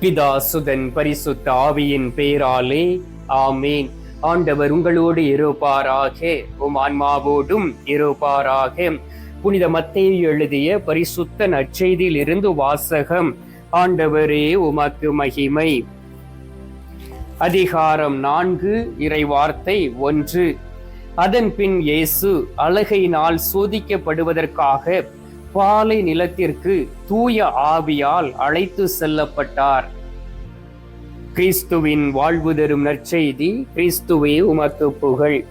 பிதா சுதன் பரிசுத்த ஆவியின் பேராலே ஆமேன். ஆண்டவர் உங்களோடு இருப்பாராக உம் ஆன்மாவோடும் இருப்பாராக. புனித மத்தையை எழுதிய பரிசுத்த நற்செய்தியில் இருந்து வாசகம் ஆண்டவரே உமக்கு மகிமை. அதிகாரம் நான்கு இறைவார்த்தை ஒன்று. அதன் பின் இயேசு அழகையினால் சோதிக்கப்படுவதற்காக பாலை நிலத்திற்கு தூய ஆவியால் அழைத்து செல்லப்பட்டார். கிறிஸ்துவின் வாழ்வு தரும் நற்செய்தி கிறிஸ்துவே உமக்கு புகழ்.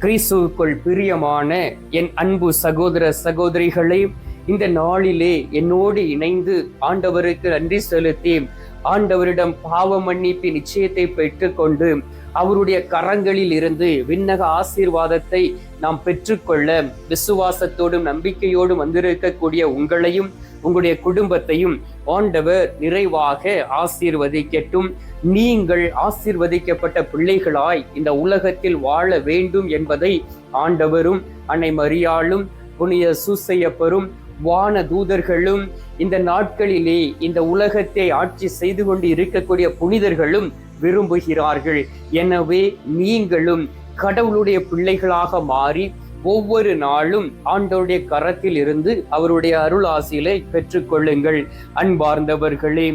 கிறிஸ்துவுக்குள் பிரியமான என் அன்பு சகோதர சகோதரிகளே இந்த நாளிலே என்னோடு இணைந்து ஆண்டவருக்கு நன்றி செலுத்தி ஆண்டவரிடம் பாவ மன்னிப்பு நிச்சயத்தை பெற்றுக்கொண்டு அவருடைய கரங்களில் இருந்து விண்ணக ஆசீர்வாதத்தை நாம் பெற்றுக்கொள்ள விசுவாசத்தோடும் நம்பிக்கையோடும் வந்திருக்கக்கூடிய உங்களையும் உங்களுடைய குடும்பத்தையும் ஆண்டவர் நிறைவாக ஆசீர்வதிக்கட்டும். நீங்கள் ஆசீர்வதிக்கப்பட்ட பிள்ளைகளாய் இந்த உலகத்தில் வாழ வேண்டும் என்பதை ஆண்டவரும் அன்னை மரியாளும் புனித சூசையப்பரும் வான தூதர்களும் இந்த நாட்களிலே இந்த உலகத்தை ஆட்சி செய்து கொண்டு இருக்கக்கூடிய புனிதர்களும் விரும்புகிறார்கள். எனவே நீங்களும் கடவுளுடைய பிள்ளைகளாக மாறி ஒவ்வொரு நாளும் ஆண்டவருடைய கரத்தில் இருந்து அவருடைய அருள் ஆசிகளை பெற்றுக்கொள்ளுங்கள். அன்பார்ந்தவர்களே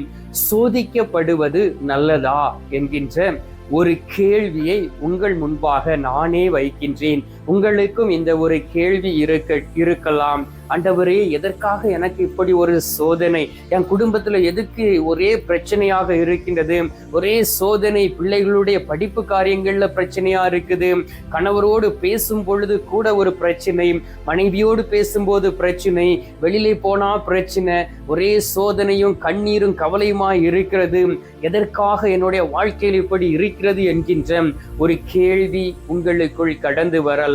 சோதிக்கப்படுவது நல்லதா? என்கின்ற ஒரு கேள்வியை உங்கள் முன்பாக நானே வைக்கின்றேன். உங்களுக்கும் இந்த ஒரு கேள்வி இருக்க இருக்கலாம். அண்டவரே எதற்காக எனக்கு இப்படி ஒரு சோதனை? என் குடும்பத்துல எதுக்கு ஒரே பிரச்சனையாக இருக்கின்றது? ஒரே சோதனை பிள்ளைகளுடைய படிப்பு காரியங்கள்ல பிரச்சனையா இருக்குது. கணவரோடு பேசும் பொழுது கூட ஒரு பிரச்சனை. மனைவியோடு பேசும்போது பிரச்சனை. வெளியிலே போனா பிரச்சனை. ஒரே சோதனையும் கண்ணீரும் கவலையுமா இருக்கிறது. எதற்காக என்னுடைய வாழ்க்கையில் இப்படி இருக்கிறது என்கின்ற ஒரு கேள்வி உங்களுக்குள் கடந்து வரலாம்.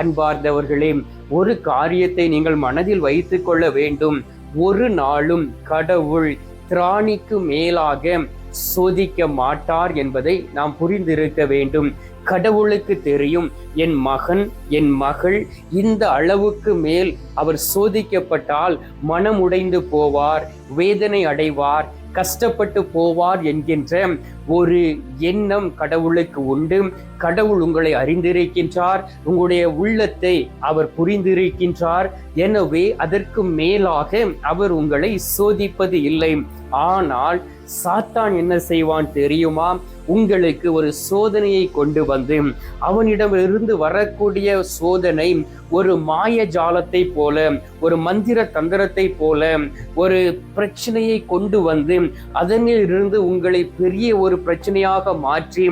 அன்பார்ந்தவர்களே ஒரு காரியத்தை நீங்கள் மனதில் வைத்துக் கொள்ள வேண்டும். ஒரு நாளும் கடவுள் திராணிக்கு மேலாக சோதிக்க மாட்டார் என்பதை நாம் புரிந்திருக்க வேண்டும். கடவுளுக்கு தெரியும் என் மகன் என் மகள் இந்த அளவுக்கு மேல் அவர் சோதிக்கப்பட்டால் மனம் உடைந்து போவார் வேதனை அடைவார் கஷ்டப்பட்டு போவார் என்கின்ற ஒரு எண்ணம் கடவுளுக்கு உண்டு. கடவுள் உங்களை அறிந்திருக்கின்றார். உங்களுடைய உள்ளத்தை அவர் புரிந்திருக்கின்றார். எனவே அதற்கு மேலாக அவர் உங்களை சோதிப்பது இல்லை. ஆனால் சாத்தான் என்ன செய்வான் தெரியுமா? உங்களுக்கு ஒரு சோதனையை கொண்டு வந்து அவனிடமிருந்து வரக்கூடிய சோதனை ஒரு மாய ஜாலத்தை போல ஒரு மந்திர தந்திரத்தை போல ஒரு பிரச்சனையை கொண்டு வந்து அதனிலிருந்து உங்களை பெரிய ஒரு பிரச்சனையாக மாற்றி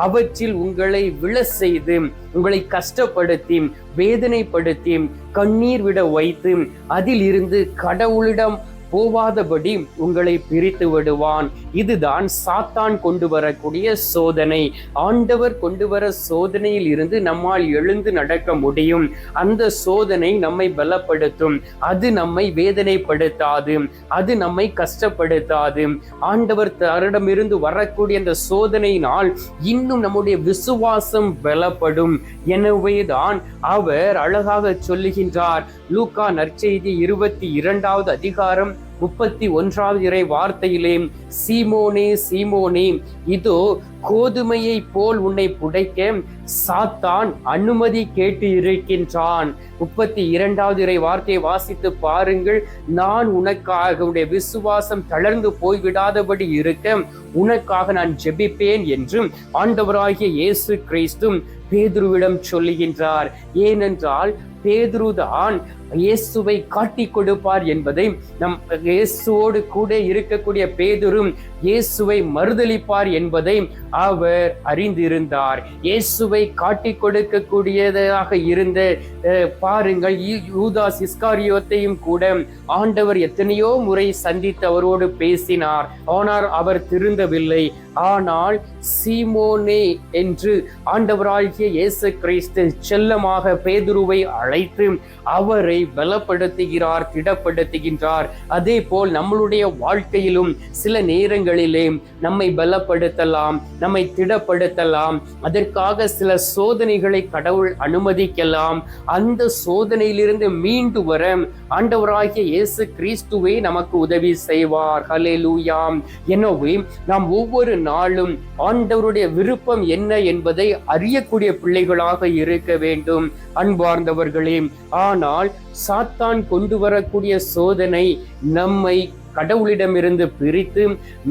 அவற்றில் உங்களை விழ செய்து உங்களை கஷ்டப்படுத்தி வேதனைப்படுத்தி கண்ணீர் விட வைத்து அதில் இருந்து கடவுளிடம் போவாதபடி உங்களை பிரித்து விடுவான். இதுதான் சாத்தான் கொண்டு வரக்கூடிய சோதனை. ஆண்டவர் கொண்டு வர சோதனையில் இருந்து நம்மால் எழுந்து நடக்க முடியும். அந்த சோதனை நம்மை பலப்படுத்தும். அது நம்மை வேதனைப்படுத்தாது. அது நம்மை கஷ்டப்படுத்தாது. ஆண்டவர் தரிடமிருந்து வரக்கூடிய அந்த சோதனையினால் இன்னும் நம்முடைய விசுவாசம் பலப்படும். எனவேதான் அவர் அழகாக சொல்லுகின்றார். லூக்கா நற்செய்தி இருபத்தி இரண்டாவது அதிகாரம் முப்பத்தி ஒன்றாவது இறை வார்த்தையிலே சீமோனே சீமோனே. இதோ கோதுமையை போல் உன்னை புடைக்க சாத்தான் அனுமதி கேட்டு இருக்கின்றான் முப்பத்தி இரண்டாவது இறை வார்த்தையை வாசித்து பாருங்கள். நான் உனக்காக உடைய விசுவாசம் தளர்ந்து போய்விடாதபடி இருக்க உனக்காக நான் ஜெபிப்பேன் என்றும் ஆண்டவராகிய இயேசு கிறிஸ்தும் பேதுருவிடம் சொல்லுகின்றார். ஏனென்றால் பேதுருதான் இயேசுவை காட்டி கொடுப்பார் என்பதை நம் இயேசுவோடு கூட இருக்கக்கூடிய பேதுரும் இயேசுவை மறுதளிப்பார் என்பதை அவர் அறிந்திருந்தார். இயேசுவை காட்டி கொடுக்கக்கூடியதாக இருந்த பாருங்கள் யூதாஸ் இஸ்காரியோத்தையும் கூட ஆண்டவர் எத்தனையோ முறை சந்தித்து அவரோடு பேசினார். ஆனால் அவர் திருந்தவில்லை. ஆனால் சீமோனே என்று ஆண்டவராகிய இயேசு கிறிஸ்து செல்லமாக பேதுருவை அழைத்து அவரை பலப்படுத்துகிறார் திடப்படுத்துகின்றார். அதே போல் நம்மளுடைய வாழ்க்கையிலும் சில நேரங்களிலே நம்மை பலப்படுத்தலாம் நம்மை திடப்படுத்தலாம். அதற்காக சில சோதனைகளை கடவுள் அனுமதிக்கலாம். அந்த சோதனையிலிருந்து மீண்டு வர ஆண்டவராகிய இயேசு கிறிஸ்துவே நமக்கு உதவி செய்வார். ஹalleluya. எனவே நாம் ஒவ்வொரு நாளும் ஆண்டவருடைய விருப்பம் என்ன என்பதை அறியக்கூடிய பிள்ளைகளாக இருக்க வேண்டும். அன்பார்ந்தவர்களே ஆனால் சாத்தான் கொண்டு வரக்கூடிய சோதனை நம்மை கடவுளிடமிருந்து பிரித்து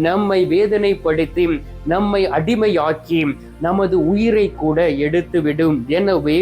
நம்மை வேதனைப்படுத்தி நம்மை அடிமையாக்கி நமது உயிரை கூட எடுத்துவிடும். எனவே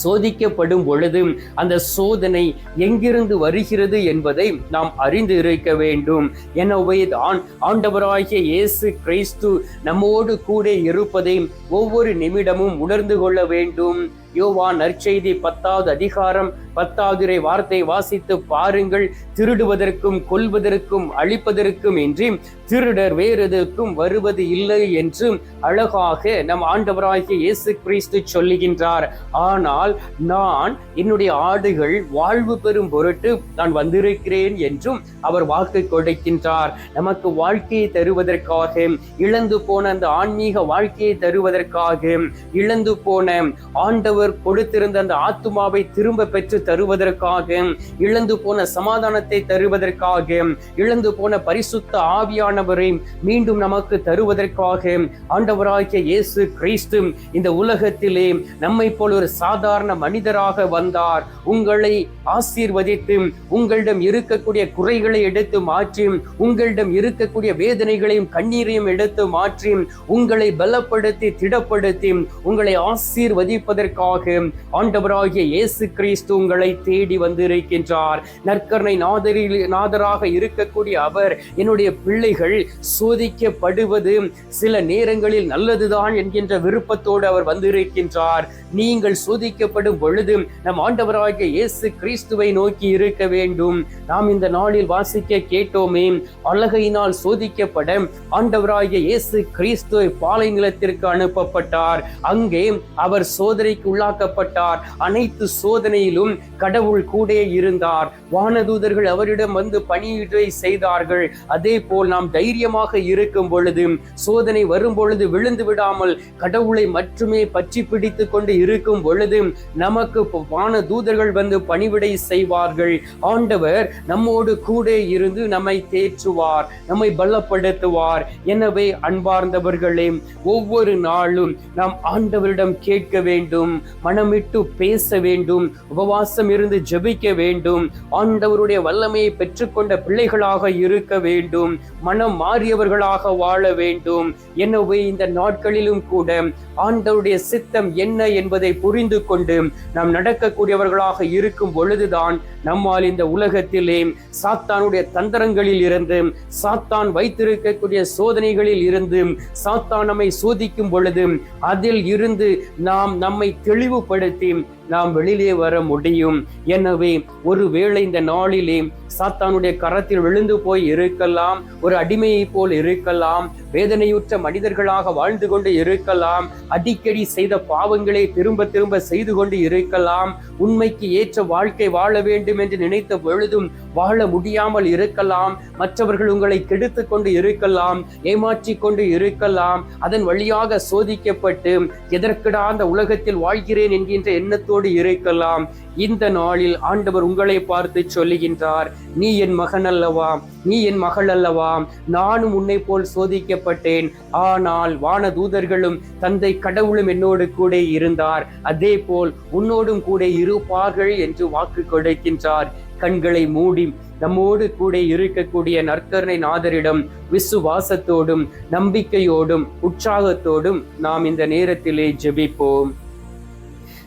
சோதிக்கப்படும் பொழுது அந்த சோதனை எங்கிருந்து வருகிறது என்பதை நாம் அறிந்து இருக்க வேண்டும். எனவே தான் ஆண்டவராகிய இயேசு கிறிஸ்து நம்மோடு கூட இருப்பதை ஒவ்வொரு நிமிடமும் உணர்ந்து கொள்ள வேண்டும். யோவான் நற்செய்தி பத்தாவது அதிகாரம் பத்தாவது வார்த்தை வாசித்து பாருங்கள். திருடுவதற்கும் கொல்வதற்கும் அழிப்பதற்கும் இன்றி திருடர் வேறு எதற்கும் வருவது இல்லை என்று அழகாக நம் ஆண்டவராகிய இயேசு கிறிஸ்து சொல்லுகின்றார். ஆனால் நான் என்னுடைய ஆடுகள் வாழ்வு பெறும் பொருட்டு நான் வந்திருக்கிறேன் என்றும் அவர் வாக்கு கொடுக்கின்றார். நமக்கு வாழ்க்கையை தருவதற்காக இழந்து போன அந்த ஆன்மீக வாழ்க்கையை தருவதற்காக இழந்து போன ஆண்டவர் ஆண்டவர் கொடுத்திருந்த அந்த ஆத்துமாவை திரும்ப பெற்று தருவதற்காக இழந்து போன சமாதானத்தை தருவதற்காக இழந்து போன பரிசுத்த ஆவியானவரை மீண்டும் நமக்கு தருவதற்காக ஆண்டவராகிய இயேசு கிறிஸ்து இந்த உலகத்திலே நம்மை போல் ஒரு சாதாரண மனிதராக வந்தார். உங்களை ஆசீர்வதித்து உங்களிடம் இருக்கக்கூடிய குறைகளை எடுத்து மாற்றி உங்களிடம் இருக்கக்கூடிய வேதனைகளையும் கண்ணீரையும் எடுத்து மாற்றி உங்களை பலப்படுத்தி திடப்படுத்தி உங்களை ஆசீர்வதிப்பதற்காக ஆண்டவராகிய இயேசு கிறிஸ்து உங்களை தேடி வந்திருக்கின்றார். நற்கரணை நாதரில் நாதராக இருக்கக்கூடிய அவர் என்னுடைய பிள்ளைகள் சோதிக்கப்படுவது சில நேரங்களில் நல்லதுதான் என்கின்ற விருப்பத்தோடு அவர் வந்திருக்கின்றார். நீங்கள் சோதிக்கப்படும் பொழுது நம் ஆண்டவராகிய இயேசு கிறிஸ்துவை நோக்கி இருக்க வேண்டும். நாம் இந்த நாளில் வாசிக்க கேட்டோமே அழகையினால் சோதிக்கப்பட ஆண்டவராகிய இயேசு கிறிஸ்துவை பாலை நிலத்திற்கு அனுப்பப்பட்டார். அங்கே அவர் சோதனைக்கு உள்ளாக்கப்பட்டார். அனைத்து சோதனையிலும் கடவுள் கூட இருந்தார். வானதூதர்கள் அவரிடம் வந்து பணியிடை செய்தார்கள். அதே போல் நாம் தைரியமாக இருக்கும் பொழுது சோதனை வரும் பொழுது விழுந்து விடாமல் கடவுளை மட்டுமே பற்றி பிடித்து கொண்டு இருக்கும் பொழுது நமக்கு வான தூதர்கள் வந்து பணிவிடை செய்வார்கள். ஆண்டவர் நம்மோடு கூட இருந்து நம்மை தேற்றுவார் நம்மை பலப்படுத்துவார். எனவே அன்பார்ந்தவர்களே ஒவ்வொரு நாளும் நாம் ஆண்டவரிடம் கேட்க வேண்டும். மனமிட்டு பேச வேண்டும் உபவாசம் இருந்து ஜெபிக்க வேண்டும் ஆண்டவருடைய வல்லமையை பெற்றுக்கொண்ட பிள்ளைகளாக இருக்க வேண்டும் மனம் மாறியவர்களாக வாழ வேண்டும். எனவே இந்த நாட்களிலும் கூட ஆண்டவருடைய சித்தம் என்ன என்பதை புரிந்து கொண்டு நாம் நடக்கக்கூடியவர்களாக இருக்கும் பொழுதுதான் நம்மால் இந்த உலகத்திலே சாத்தானுடைய தந்திரங்களில் இருந்து சாத்தான் வைத்திருக்கக்கூடிய சோதனைகளில் இருந்து சாத்தான் நம்மை சோதிக்கும் பொழுது அதில் இருந்து நாம் நம்மை મેળવવું પડે நாம் வெளியிலே வர முடியும். எனவே ஒருவேளை இந்த நாளிலே சாத்தானுடைய கரத்தில் விழுந்து போய் இருக்கலாம் ஒரு அடிமையை போல் இருக்கலாம் வேதனையுற்ற மனிதர்களாக வாழ்ந்து கொண்டு இருக்கலாம் அடிக்கடி செய்த பாவங்களை திரும்ப திரும்ப செய்து கொண்டு இருக்கலாம் உண்மைக்கு ஏற்ற வாழ்க்கை வாழ வேண்டும் என்று நினைத்த பொழுதும் வாழ முடியாமல் இருக்கலாம் மற்றவர்கள் உங்களை கெடுத்து கொண்டு இருக்கலாம் ஏமாற்றி கொண்டு இருக்கலாம் அதன் வழியாக சோதிக்கப்பட்டு எதற்கிடா அந்த உலகத்தில் வாழ்கிறேன் என்கின்ற எண்ணத்தோடு இருக்கலாம். இந்த நாளில் ஆண்டவர் உங்களை பார்த்து சொல்லுகின்றார் நீ என் மகன் அல்லவா? நீ என் மகள் அல்லவா? நானும் உன்னை போல் சோதிக்கப்பட்டேன். ஆனால் வான தூதர்களும் தந்தை கடவுளும் என்னோடு கூட இருந்தார். அதே போல் உன்னோடும் கூட இருப்பார்கள் என்று வாக்கு கொடுக்கின்றார். கண்களை மூடி நம்மோடு கூட இருக்கக்கூடிய நற்கருணை நாதரிடம் விசுவாசத்தோடும் நம்பிக்கையோடும் உற்சாகத்தோடும் நாம் இந்த நேரத்திலே ஜெபிப்போம்.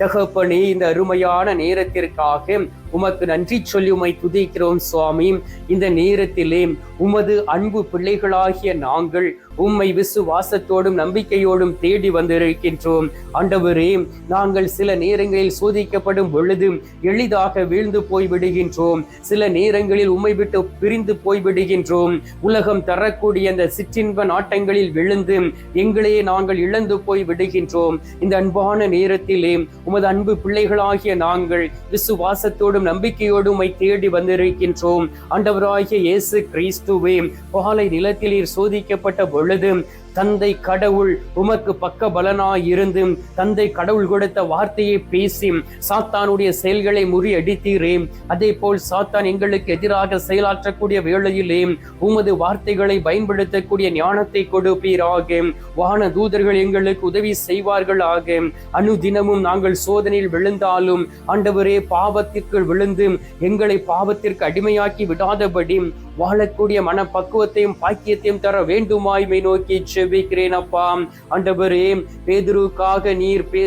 தகப்பனே இந்த அருமையான நேரத்திற்காக உமக்கு நன்றி சொல்லி உமை துதிக்கிறோம் சுவாமி. இந்த நேரத்திலே உமது அன்பு பிள்ளைகளாகிய நாங்கள் உம்மை விசுவாசத்தோடும் நம்பிக்கையோடும் தேடி வந்திருக்கின்றோம். ஆண்டவரே நாங்கள் சில நேரங்களில் சோதிக்கப்படும் பொழுது எளிதாக வீழ்ந்து போய் விடுகின்றோம் சில நேரங்களில் உம்மை விட்டு பிரிந்து போய் விடுகின்றோம் உலகம் தரக்கூடிய அந்த சிற்றின்ப நாட்டங்களில் விழுந்து எங்களையே நாங்கள் இழந்து போய் விடுகின்றோம் இந்த அன்பான நேரத்திலே உமது அன்பு பிள்ளைகளாகிய நாங்கள் விசுவாசத்தோடும் நம்பிக்கையோடும் உமை தேடி வந்திருக்கின்றோம். ஆண்டவராகிய இயேசு கிறிஸ்துவே பாலை நிலத்தில் சோதிக்கப்பட்ட பொழுது தந்தை கடவுள் உமக்கு பக்க பலனாயிருந்து தந்தை கடவுள் கொடுத்த வார்த்தையை பேசி சாத்தானுடைய செயல்களை முறியடித்தீரே அதே போல் சாத்தான் எங்களுக்கு எதிராக செயலாற்றக்கூடிய வேளையிலே உமது வார்த்தைகளை பயன்படுத்தக்கூடிய ஞானத்தை கொடுப்பீராக வான தூதர்கள் எங்களுக்கு உதவி செய்வார்கள் ஆக அனுதினமும் நாங்கள் சோதனையில் விழுந்தாலும் ஆண்டவரே பாவத்திற்கு விழுந்து எங்களை பாவத்திற்கு அடிமையாக்கி விடாதபடி வாழக்கூடிய மனப்பக்குவத்தையும் பாக்கியத்தையும் தர வேண்டுமாய்மை நோக்கி செவிக்கிறேன் அப்பா. ஆண்டவரே பேதுருக்காக நீர் பே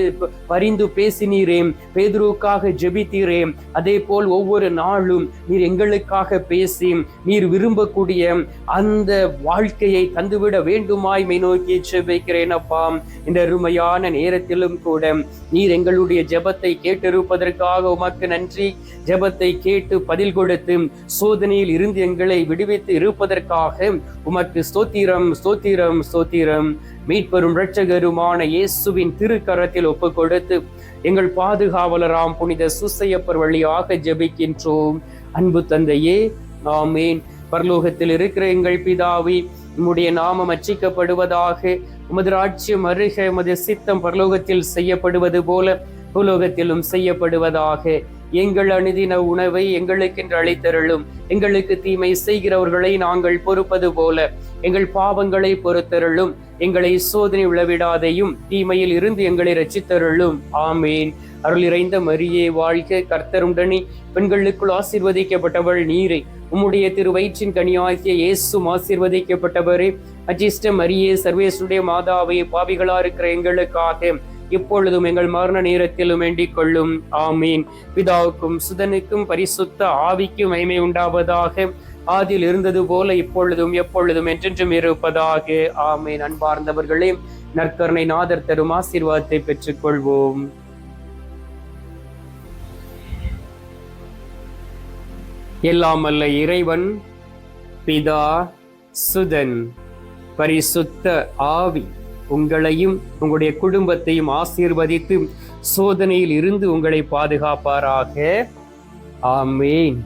பரிந்து பேசினீரே பேதுருக்காக ஜெபித்தீரே. அதே போல் ஒவ்வொரு நாளும் நீர் எங்களுக்காக பேசி நீர் விரும்பக்கூடிய அந்த வாழ்க்கையை தந்துவிட வேண்டுமாய்மை நோக்கி செவிக்கிறேன் அப்பா. இந்த அருமையான நேரத்திலும் கூட நீர் எங்களுடைய ஜெபத்தை கேட்டிருப்பதற்காக உமக்கு நன்றி. ஜெபத்தை கேட்டு பதில் கொடுத்து சோதனையில் இருந்து எங்களை விடுவித்து இருப்பதற்காக உமக்கு ஸ்தோத்திரம் ஸ்தோத்திரம் ஸ்தோத்திரம். மீட்பெரும் இரட்சகருமான இயேசுவின் திருக்கரத்தில் ஒப்பு கொடுத்து எங்கள் பாதுகாவலராம் புனித சுசையப்பர் வழியாக ஜெபிக்கின்றோம். அன்பு தந்தையே ஆமேன். பரலோகத்தில் இருக்கிற எங்கள் பிதாவி உம்முடைய நாமம் அச்சிக்கப்படுவதாக உமது ராட்சியம் அருக உமது சித்தம் பரலோகத்தில் செய்யப்படுவது போல பூலோகத்திலும் செய்யப்படுவதாக எங்கள் அணுதின உணவை எங்களுக்கென்று அளித்தருளும். எங்களுக்கு தீமை செய்கிறவர்களை நாங்கள் பொறுப்பது போல. எங்கள் பாவங்களை பொறுத்தருளும். எங்களை சோதனை உளவிடாதையும் தீமையில் இருந்து எங்களை ரச்சித்தருளும் ஆமேன். அருள் இறைந்த மரியே வாழ்க கர்த்தருடனே பெண்களுக்குள் ஆசீர்வதிக்கப்பட்டவள் நீரை. உம்முடைய திரு வயிற்றின் கனியாகிய இயேசும் ஆசீர்வதிக்கப்பட்டவரே. அஜிஷ்ட மரியே சர்வேசுடைய மாதாவை பாவிகளா இருக்கிற எங்களுக்காக. இப்பொழுதும் எங்கள் மரண நேரத்திலும் வேண்டிக் கொள்ளும். ஆமீன். பிதாவுக்கும் சுதனுக்கும் பரிசுத்த ஆவிக்கும் மைமை உண்டாவதாக. ஆதியில் இருந்தது போல இப்பொழுதும் எப்பொழுதும் என்றென்றும் இருப்பதாக. ஆமீன். அன்பார்ந்தவர்களே நற்கருணை நாதர் தரும் ஆசீர்வாதத்தை பெற்றுக் கொள்வோம் எல்லாம் அல்ல இறைவன் பிதா சுதன் பரிசுத்த ஆவி. உங்களையும் உங்களுடைய குடும்பத்தையும் ஆசீர்வதித்து சோதனையில் இருந்து உங்களை பாதுகாப்பாராக. ஆமேன்.